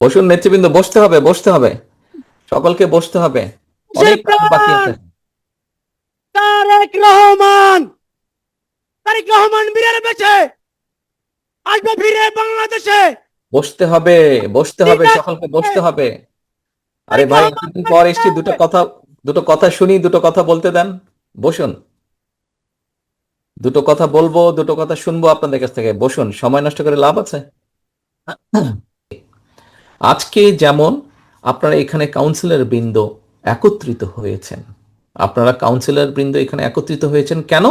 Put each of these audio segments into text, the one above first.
বসুন নেতৃবৃন্দ বসতে হবে বসতে হবে। সকলকে বসতে হবে। অনেক বাকি আছে। তারেক রহমান! তারেক রহমান বীরের বেঁচে! আসবে ফিরে বাংলাদেশে! বসতে হবে বসতে হবে সকলকে বসতে হবে। আরে ভাই পর এসছি দুটো কথা দুটো কথা শুনি দুটো কথা বলতে দেন। বসুন। দুটো কথা বলব, দুটো কথা শুনব, আপনাদের কাছ থেকে। বসুন, সময় নষ্ট করে লাভ আছে? আজকে যেমন আপনারা এখানে কাউন্সিলর বৃন্দ একত্রিত হয়েছেন। আপনারা কাউন্সিলর বৃন্দ এখানে একত্রিত হয়েছেন কেন?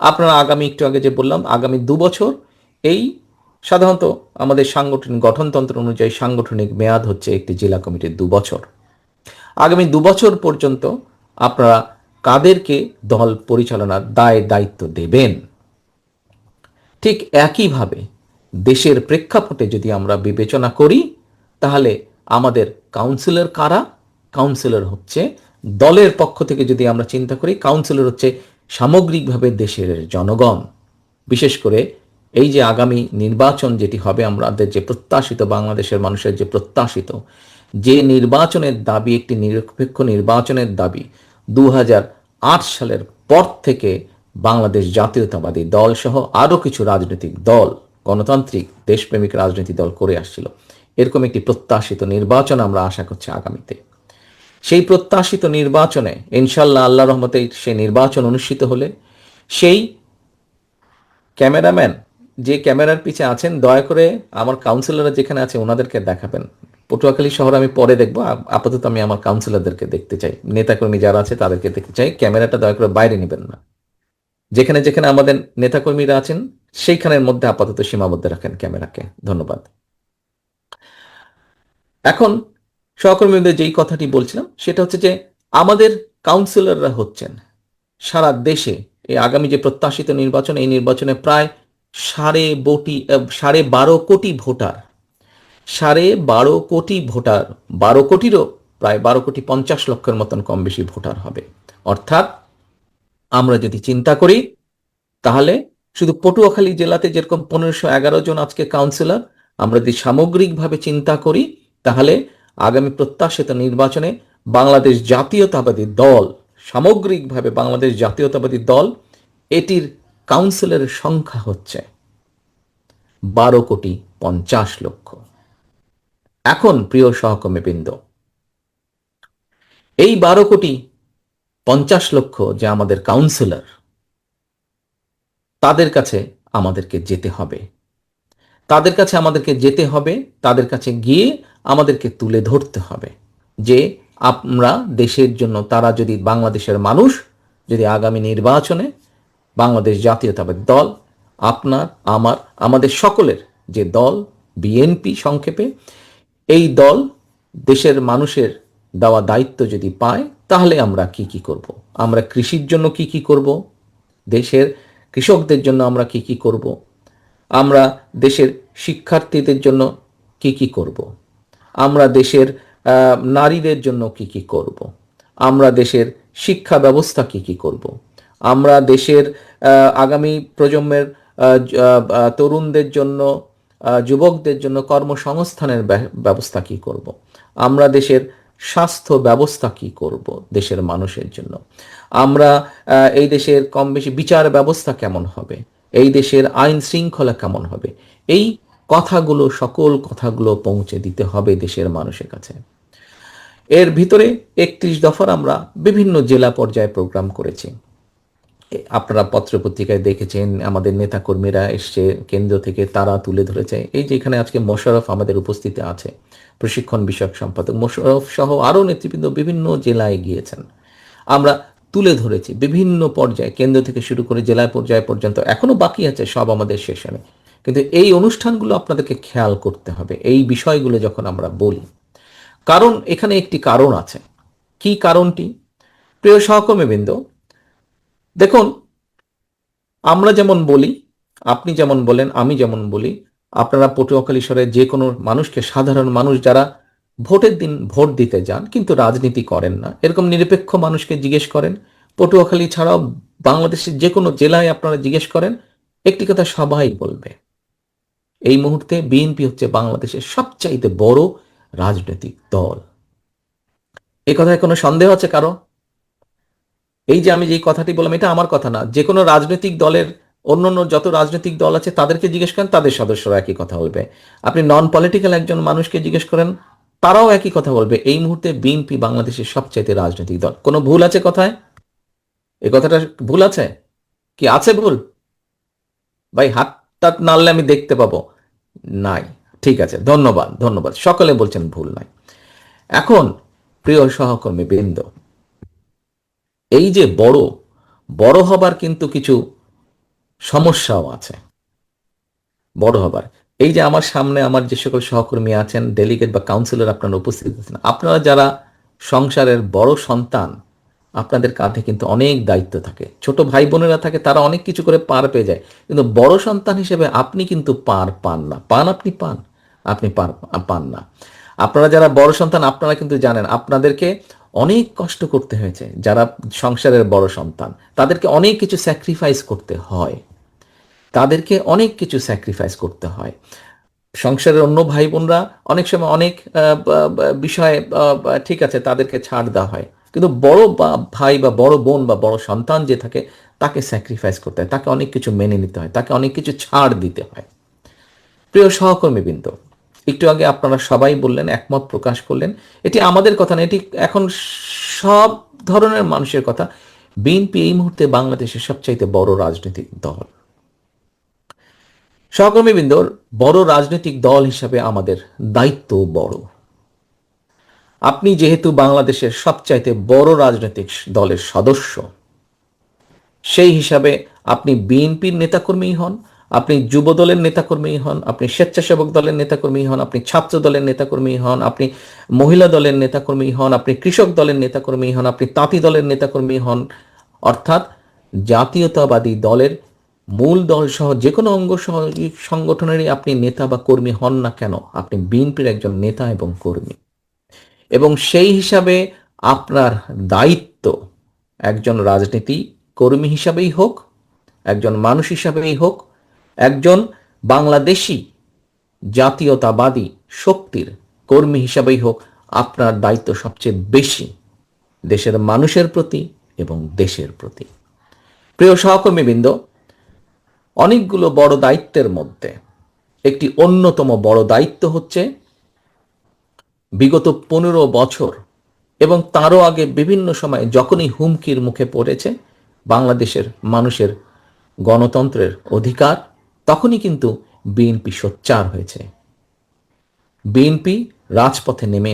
আপনারা আগামী, একটু আগে যে বললাম, আগামী দু বছর এই সাধারণত আমাদের সাংগঠনিক গঠনতন্ত্র অনুযায়ী সাংগঠনিক মেয়াদ হচ্ছে একটি জেলা কমিটির দু বছর। আগামী দু বছর পর্যন্ত আপনারা কাদেরকে দল পরিচালনার দায় দায়িত্ব দেবেন। ঠিক একইভাবে দেশের প্রেক্ষাপটে যদি আমরা বিবেচনা করি, তাহলে আমাদের কাউন্সিলর কারা? কাউন্সিলর হচ্ছে দলের পক্ষ থেকে যদি আমরা চিন্তা করি, কাউন্সিলর হচ্ছে সামগ্রিকভাবে দেশের জনগণ। বিশেষ করে এই যে আগামী নির্বাচন যেটি হবে, আমাদের যে প্রত্যাশিত, বাংলাদেশের মানুষের যে প্রত্যাশিত, যে নির্বাচনের দাবি, একটি নিরপেক্ষ নির্বাচনের দাবি দু হাজার আট সালের পর থেকে বাংলাদেশ জাতীয়তাবাদী দল সহ আরও কিছু রাজনৈতিক দল, গণতান্ত্রিক, দেশপ্রেমিক রাজনৈতিক দল করে আসছিল। এরকম একটি প্রত্যাশিত নির্বাচন আমরা আশা করছি আগামীতে। সেই প্রত্যাশিত নির্বাচনে ইনশাল্লাহ আল্লাহ রহমতে সেই নির্বাচন অনুষ্ঠিত হলে সেই ক্যামেরাম্যান যে ক্যামেরার পিছে আছেন, দয়া করে আমার কাউন্সিলররা যেখানে আছে, ওনাদেরকে দেখাবেন। পটুয়াখালী শহর আমি পরে দেখব। আপাতত আমি আমার কাউন্সিলরদেরকে দেখতে চাই। নেতাকর্মী যারা আছে তাদেরকে দেখতে চাই। ক্যামেরাটা দয়া করে বাইরে নেবেন না। যেখানে যেখানে আমাদের নেতাকর্মীরা আছেন, সেইখানের মধ্যে আপাতত সীমাবদ্ধ রাখেন ক্যামেরাকে। ধন্যবাদ। এখন সহকর্মীদের যেই কথাটি বলছিলাম, সেটা হচ্ছে যে আমাদের কাউন্সিলররা হচ্ছেন সারা দেশে এই আগামী যে প্রত্যাশিত নির্বাচন, এই নির্বাচনে প্রায় সাড়ে বটি, সাড়ে বারো কোটি ভোটার সাড়ে বারো কোটি ভোটার, বারো কোটিরও প্রায় বারো কোটি পঞ্চাশ লক্ষের মতন কম বেশি ভোটার হবে। অর্থাৎ আমরা যদি চিন্তা করি, তাহলে শুধু পটুয়াখালী জেলাতে যেরকম পনেরোশো এগারো জন আজকে কাউন্সিলর আমরা যদি সামগ্রিকভাবে চিন্তা করি, তাহলে আগামী প্রত্যাশিত নির্বাচনে বাংলাদেশ জাতীয়তাবাদী দল, সামগ্রিকভাবে বাংলাদেশ জাতীয়তাবাদী দল, এটির কাউন্সিলরের সংখ্যা হচ্ছে বারো কোটি পঞ্চাশ লক্ষ। এখন প্রিয় সহকর্মীবৃন্দ এই বারো কোটি পঞ্চাশ লক্ষ যে আমাদের কাউন্সিলর তাদের কাছে আমাদেরকে যেতে হবে। তাদের কাছে আমাদেরকে যেতে হবে, তাদের কাছে গিয়ে আমাদেরকে তুলে ধরতে হবে যে আমরা দেশের জন্য, তারা যদি বাংলাদেশের মানুষ, যদি আগামী নির্বাচনে বাংলাদেশ জাতীয়তাবাদী দল, আপনার, আমার, আমাদের সকলের যে দল, বিএনপি সংক্ষেপে এই দল দেশের মানুষের দেওয়া দায়িত্ব যদি পায়, তাহলে আমরা কি কি করব? আমরা কৃষির জন্য কি কি করব? দেশের কৃষকদের জন্য আমরা কি কি করব? আমরা দেশের শিক্ষার্থীদের জন্য কি কি করব? আমরা দেশের নারীদের জন্য কি কি করব? আমরা দেশের শিক্ষা ব্যবস্থা কি কি করব? আমরা দেশের আগামী প্রজন্মের তরুণদের জন্য যুবকদের জন্য কর্মসংস্থানের ব্য- ব্যবস্থা কি করব? আমরা দেশের স্বাস্থ্য ব্যবস্থা কি করব দেশের মানুষের জন্য? আমরা এই দেশের কম বেশি বিচার ব্যবস্থা কেমন হবে? এই দেশের আইন শৃঙ্খলা কেমন হবে? এই কথাগুলো, সকল কথাগুলো পৌঁছে দিতে হবে দেশের মানুষের কাছে। এর ভিতরে একত্রিশ দফার আমরা বিভিন্ন জেলা পর্যায়ে প্রোগ্রাম করেছি। আপনারা পত্রপত্রিকায় দেখেছেন, আমাদের নেতাকর্মীরা এসছে, কেন্দ্র থেকে তারা তুলে ধরেছে। এই যে এখানে আজকে মোশারফ আমাদের উপস্থিতি আছে, প্রশিক্ষণ বিষয়ক সম্পাদক মোশারফ সহ আরও নেতৃবৃন্দ বিভিন্ন জেলায় গিয়েছেন। আমরা তুলে ধরেছি বিভিন্ন পর্যায়ে, কেন্দ্র থেকে শুরু করে জেলা পর্যায় পর্যন্ত, এখনও বাকি আছে, সব আমাদের সেশনে। কিন্তু এই অনুষ্ঠানগুলো আপনাদেরকে খেয়াল করতে হবে, এই বিষয়গুলো যখন আমরা বলি। কারণ এখানে একটি কারণ আছে। কি কারণটি? প্রিয় সহকর্মীবৃন্দ দেখুন, আমরা যেমন বলি, আপনি যেমন বলেন, আমি যেমন বলি, আপনারা পটুয়াখালীশ্বরের যে কোনো মানুষকে, সাধারণ মানুষ যারা ভোটের দিন ভোট দিতে যান, কিন্তু রাজনীতি করেন না, এরকম নিরপেক্ষ মানুষকে জিজ্ঞেস করেন, পটুয়াখালী ছাড়াও বাংলাদেশের যে কোনো জেলায় আপনারা জিজ্ঞেস করেন, একটি কথা সবাই বলবে, এই মুহূর্তে বিএনপি হচ্ছে বাংলাদেশের সবচাইতে বড় রাজনৈতিক দল। এই কথায় কোনো সন্দেহ আছে কারও? এই যে আমি যে কথাটি বললাম, এটা আমার কথা না। যে কোনো রাজনৈতিক দলের অন্য অন্য যত রাজনৈতিক দল আছে, তাদেরকে জিজ্ঞেস করেন, তাদের সদস্যরা একই কথা বলবে। আপনি নন পলিটিক্যাল একজন মানুষকে জিজ্ঞেস করেন, তারাও একই কথা বলবে। এই মুহূর্তে বিএনপি বাংলাদেশের সবচাইতে রাজনৈতিক দল। কোনো ভুল আছে কথায়? এই কথাটা ভুল আছে? কি আছে ভুল? ভাই, হাত টাত নাড়লে আমি দেখতে পাবো। নাই। ঠিক আছে, ধন্যবাদ ধন্যবাদ। সকলে বলছেন ভুল নাই। এখন, প্রিয় সহকর্মী বৃন্দ এই যে বড় বড় হবার কিন্তু কিছু সমস্যাও আছে। বড় হবার। এই যে আমার সামনে আমার যে সকল সহকর্মী আছেন ডেলিগেট বা কাউন্সিলর আপনারা উপস্থিত আছেন, আপনারা যারা সংসারের বড় সন্তান, আপনাদের কাঁধে কিন্তু অনেক দায়িত্ব থাকে। ছোট ভাই বোনেরা থাকে, তারা অনেক কিছু করে পার পেয়ে যায়। কিন্তু বড় সন্তান হিসেবে আপনি কিন্তু পার পান না। পান আপনি পান, আপনি পার, পান না। আপনারা যারা বড় সন্তান, আপনারা কিন্তু জানেন, আপনাদেরকে অনেক কষ্ট করতে হয়েছে যারা সংসারের বড় সন্তান। তাদেরকে অনেক কিছু স্যাক্রিফাইস করতে হয়। তাদেরকে অনেক কিছু স্যাক্রিফাইস করতে হয়। সংসারের অন্য ভাই বোনরা অনেক সময় অনেক বিষয়ে ঠিক আছে, তাদেরকে ছাড় দেওয়া হয়। কিন্তু বড় ভাই বা, বড় বোন বা, বড় সন্তান যে থাকে, তাকে স্যাক্রিফাইস করতে হয়। তাকে অনেক কিছু মেনে নিতে হয়। তাকে অনেক কিছু ছাড় দিতে হয়। প্রিয় সহকর্মীবৃন্দ একটু আগে আপনারা সবাই বললেন, একমত প্রকাশ করলেন। এটি আমাদের কথা না, এটি এখন সব ধরনের মানুষের কথা। বিএনপি এই মুহূর্তে বাংলাদেশের সবচাইতে বড় রাজনৈতিক দল। সহকর্মীবৃন্দর বড় রাজনৈতিক দল হিসাবে আমাদের দায়িত্ব বড়। আপনি যেহেতু বাংলাদেশের সবচাইতে বড় রাজনৈতিক দলের সদস্য, সেই হিসাবে আপনি বিএনপির নেতাকর্মী হন আপনি যুব দলের নেতাকর্মী হন, আপনি স্বেচ্ছাসেবক দলের নেতাকর্মী হন, আপনি ছাত্র দলের নেতাকর্মী হন, আপনি মহিলা দলের নেতাকর্মী হন, আপনি কৃষক দলের নেতাকর্মী হন, আপনি তাঁতি দলের নেতাকর্মী হন। অর্থাৎ জাতীয়তাবাদী দলের মূল দল সহ যে কোনো অঙ্গ সংগঠনেরই আপনি নেতা বা কর্মী হন না কেন? আপনি বিএনপির একজন নেতা এবং কর্মী। এবং সেই হিসাবে আপনার দায়িত্ব একজন রাজনীতি কর্মী হিসাবেই হোক, একজন মানুষ হিসাবেই হোক একজন বাংলাদেশি জাতীয়তাবাদী শক্তির কর্মী হিসাবেই হোক আপনার দায়িত্ব সবচেয়ে বেশি দেশের মানুষের প্রতি এবং দেশের প্রতি। প্রিয় সহকর্মীবৃন্দ, অনেকগুলো বড় দায়িত্বের মধ্যে একটি অন্যতম বড় দায়িত্ব হচ্ছে বিগত পনেরো বছর এবং তারও আগে বিভিন্ন সময়ে যখনই হুমকির মুখে পড়েছে বাংলাদেশের মানুষের গণতন্ত্রের অধিকার তখনই কিন্তু বিএনপি সোচ্চার হয়েছে। বিএনপি রাজপথে নেমে